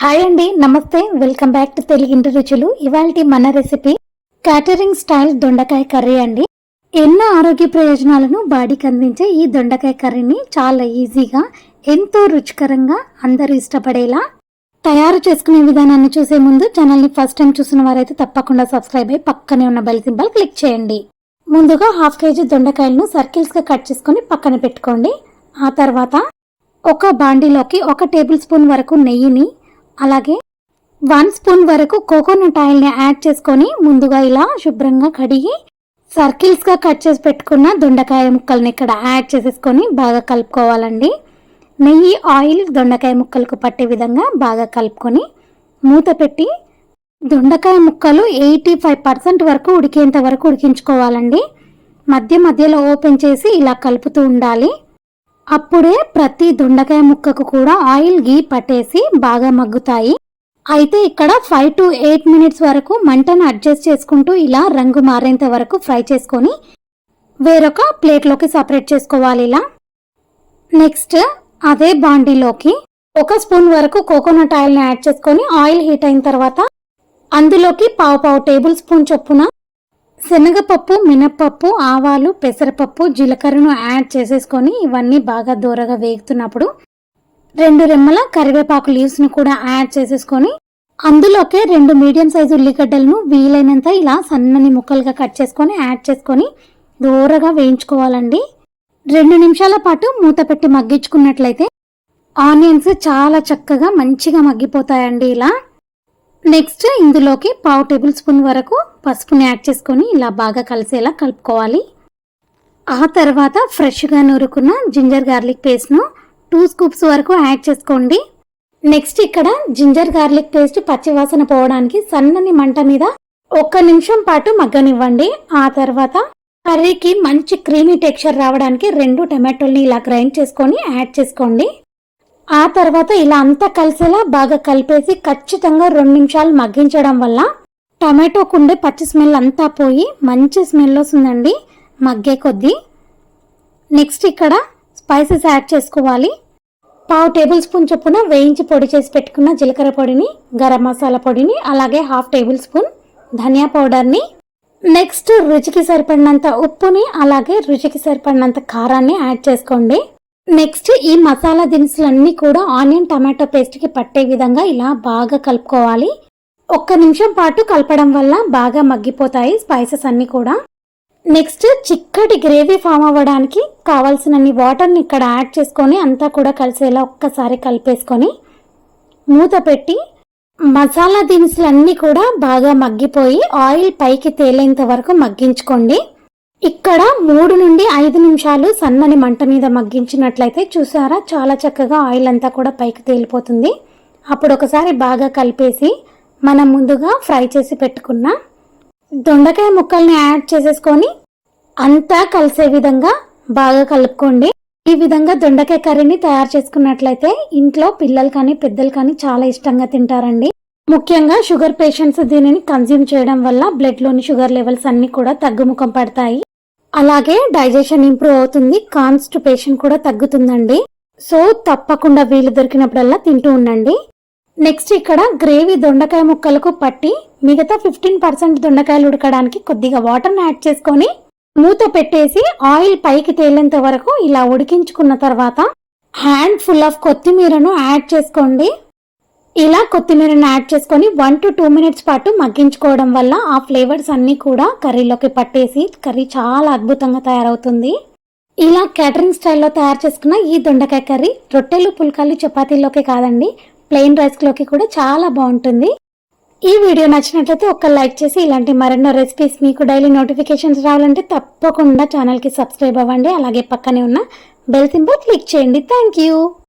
Hi అండి నమస్తే. Welcome back to తెలుగింటి రుచులు ఇవాళ మన రెసిపీ క్యాటరింగ్ స్టైల్ దొండకాయ కర్రీ అండి. ఎన్నో ఆరోగ్య ప్రయోజనాలను బాడీకి అందించే ఈ దొండకాయ కర్రీని చాలా ఈజీగా ఎంతో రుచికరంగా అందరూ ఇష్టపడేలా తయారు చేసుకునే విధానాన్ని చూసే ముందు ఛానల్ని ఫస్ట్ టైం చూసిన వారైతే తప్పకుండా సబ్స్క్రైబ్ అయ్యి పక్కనే ఉన్న బెల్ సింబల్ క్లిక్ చేయండి. ముందుగా హాఫ్ కేజీ దొండకాయలను సర్కిల్స్గా కట్ చేసుకొని పక్కన పెట్టుకోండి. ఆ తర్వాత ఒక బాండీలోకి ఒక టేబుల్ స్పూన్ వరకు నెయ్యిని అలాగే వన్ స్పూన్ వరకు కోకోనట్ ఆయిల్ని యాడ్ చేసుకొని ముందుగా ఇలా శుభ్రంగా కడిగి సర్కిల్స్గా కట్ చేసి పెట్టుకున్న దొండకాయ ముక్కల్ని ఇక్కడ యాడ్ చేసేసుకొని బాగా కలుపుకోవాలండి. నెయ్యి ఆయిల్ దొండకాయ ముక్కలకు పట్టే విధంగా బాగా కలుపుకొని మూత పెట్టి దొండకాయ ముక్కలు ఎయిటీ ఫైవ్ పర్సెంట్ వరకు ఉడికేంత వరకు ఉడికించుకోవాలండి. మధ్య మధ్యలో ఓపెన్ చేసి ఇలా కలుపుతూ ఉండాలి. అప్పుడే ప్రతి దొండకాయ ముక్కకు కూడా ఆయిల్ గీ పట్టేసి బాగా మగ్గుతాయి. అయితే ఇక్కడ ఫైవ్ టు ఎయిట్ మినిట్స్ వరకు మంటను అడ్జస్ట్ చేసుకుంటూ ఇలా రంగు మారేంత వరకు ఫ్రై చేసుకొని వేరొక ప్లేట్లోకి సపరేట్ చేసుకోవాలి ఇలా. నెక్స్ట్ అదే బాండీలోకి ఒక స్పూన్ వరకు కోకోనట్ ఆయిల్ని యాడ్ చేసుకొని ఆయిల్ హీట్ అయిన తర్వాత అందులోకి పావు పావు టేబుల్ స్పూన్ చొప్పున శనగపప్పు మినప్పప్పు ఆవాలు పెసరపప్పు జీలకర్రను యాడ్ చేసేసుకొని ఇవన్నీ బాగా దూరగా వేగుతున్నప్పుడు రెండు రెమ్మల కరివేపాకు లీవ్స్ను కూడా యాడ్ చేసేసుకొని అందులోకే రెండు మీడియం సైజు ఉల్లిగడ్డలను వీలైనంత ఇలా సన్నని ముక్కలుగా కట్ చేసుకొని యాడ్ చేసుకొని దూరగా వేయించుకోవాలండి. రెండు నిమిషాల పాటు మూత పెట్టి మగ్గించుకున్నట్లయితే ఆనియన్స్ చాలా చక్కగా మంచిగా మగ్గిపోతాయండి ఇలా. నెక్స్ట్ ఇందులోకి పావు టేబుల్ స్పూన్ వరకు పసుపుని యాడ్ చేసుకొని ఇలా బాగా కలిసేలా కలుపుకోవాలి. ఆ తర్వాత ఫ్రెష్గా నూరుకున్న జింజర్ గార్లిక్ పేస్ట్ను టూ స్కూప్స్ వరకు యాడ్ చేసుకోండి. నెక్స్ట్ ఇక్కడ జింజర్ గార్లిక్ పేస్ట్ పచ్చివాసన పోవడానికి సన్నని మంట మీద ఒక్క నిమిషం పాటు మగ్గనివ్వండి. ఆ తర్వాత కర్రీకి మంచి క్రీమీ టెక్స్చర్ రావడానికి రెండు టమాటోల్ని ఇలా గ్రైండ్ చేసుకొని యాడ్ చేసుకోండి. ఆ తర్వాత ఇలా అంతా కలిసేలా బాగా కలిపేసి ఖచ్చితంగా రెండు నిమిషాలు మగ్గించడం వల్ల టమాటోకుండే పచ్చి స్మెల్ అంతా పోయి మంచి స్మెల్ వస్తుందండి మగ్గే కొద్దీ. నెక్స్ట్ ఇక్కడ స్పైసెస్ యాడ్ చేసుకోవాలి. పావు టేబుల్ స్పూన్ చొప్పున వేయించి పొడి చేసి పెట్టుకున్న జీలకర్ర పొడిని గరం మసాలా పొడిని అలాగే హాఫ్ టేబుల్ స్పూన్ ధనియా పౌడర్ని. నెక్స్ట్ రుచికి సరిపడినంత ఉప్పుని అలాగే రుచికి సరిపడినంత కారాన్ని యాడ్ చేసుకోండి. నెక్స్ట్ ఈ మసాలా దినుసులన్నీ కూడా ఆనియన్ టమాటో పేస్ట్కి పట్టే విధంగా ఇలా బాగా కలుపుకోవాలి. ఒక్క నిమిషం పాటు కలపడం వల్ల బాగా మగ్గిపోతాయి స్పైసెస్ అన్నీ కూడా. నెక్స్ట్ చిక్కటి గ్రేవీ ఫామ్ అవ్వడానికి కావాల్సినన్ని వాటర్ని ఇక్కడ యాడ్ చేసుకొని అంతా కూడా కలిసేలా ఒక్కసారి కలిపేసుకొని మూత పెట్టి మసాలా దినుసులన్నీ కూడా బాగా మగ్గిపోయి ఆయిల్ పైకి తేలేంత వరకు మగ్గించుకోండి. ఇక్కడ మూడు నుండి ఐదు నిమిషాలు సన్నని మంట మీద మగ్గించినట్లయితే చూసారా? చాలా చక్కగా ఆయిల్ అంతా కూడా పైకి తేలిపోతుంది. అప్పుడు ఒకసారి బాగా కలిపేసి మనం ముందుగా ఫ్రై చేసి పెట్టుకున్న దొండకాయ ముక్కల్ని యాడ్ చేసేసుకొని అంతా కలిసే విధంగా బాగా కలుపుకోండి. ఈ విధంగా దొండకాయ కర్రీని తయారు చేసుకున్నట్లయితే ఇంట్లో పిల్లలు కానీ పెద్దలు కానీ చాలా ఇష్టంగా తింటారండి. ముఖ్యంగా షుగర్ పేషెంట్స్ దీనిని కన్జ్యూమ్ చేయడం వల్ల బ్లడ్లోని షుగర్ లెవెల్స్ అన్ని కూడా తగ్గుముఖం పడతాయి. అలాగే డైజెషన్ ఇంప్రూవ్ అవుతుంది కాన్స్టిపేషన్ కూడా తగ్గుతుందండి. సో తప్పకుండా వీలు దొరికినప్పుడల్లా తింటూ ఉండండి. నెక్స్ట్ ఇక్కడ గ్రేవీ దొండకాయ ముక్కలకు పట్టి మిగతా ఫిఫ్టీన్ పర్సెంట్ దొండకాయలు ఉడకడానికి కొద్దిగా వాటర్ని యాడ్ చేసుకొని మూత పెట్టేసి ఆయిల్ పైకి తేలేంత వరకు ఇలా ఉడికించుకున్న తర్వాత హ్యాండ్ ఫుల్ ఆఫ్ కొత్తిమీరను యాడ్ చేసుకోండి. ఇలా కొత్తిమీరను యాడ్ చేసుకొని వన్ టు టూ మినిట్స్ పాటు మగ్గించుకోవడం వల్ల ఆ ఫ్లేవర్స్ అన్నీ కూడా కర్రీలోకి పట్టేసి కర్రీ చాలా అద్భుతంగా తయారవుతుంది. ఇలా క్యాటరింగ్ స్టైల్లో తయారు చేసుకున్న ఈ దొండకాయ కర్రీ రొట్టెలు పుల్కాలు చపాతీల్లోకి కాదండి ప్లెయిన్ రైస్లోకి కూడా చాలా బాగుంటుంది. ఈ వీడియో నచ్చినట్లయితే ఒక్క లైక్ చేసి ఇలాంటి మరెన్నో రెసిపీస్ మీకు డైలీ నోటిఫికేషన్స్ రావాలంటే తప్పకుండా ఛానల్కి సబ్స్క్రైబ్ అవ్వండి. అలాగే పక్కనే ఉన్న బెల్ సింబల్ క్లిక్ చేయండి. Thank you.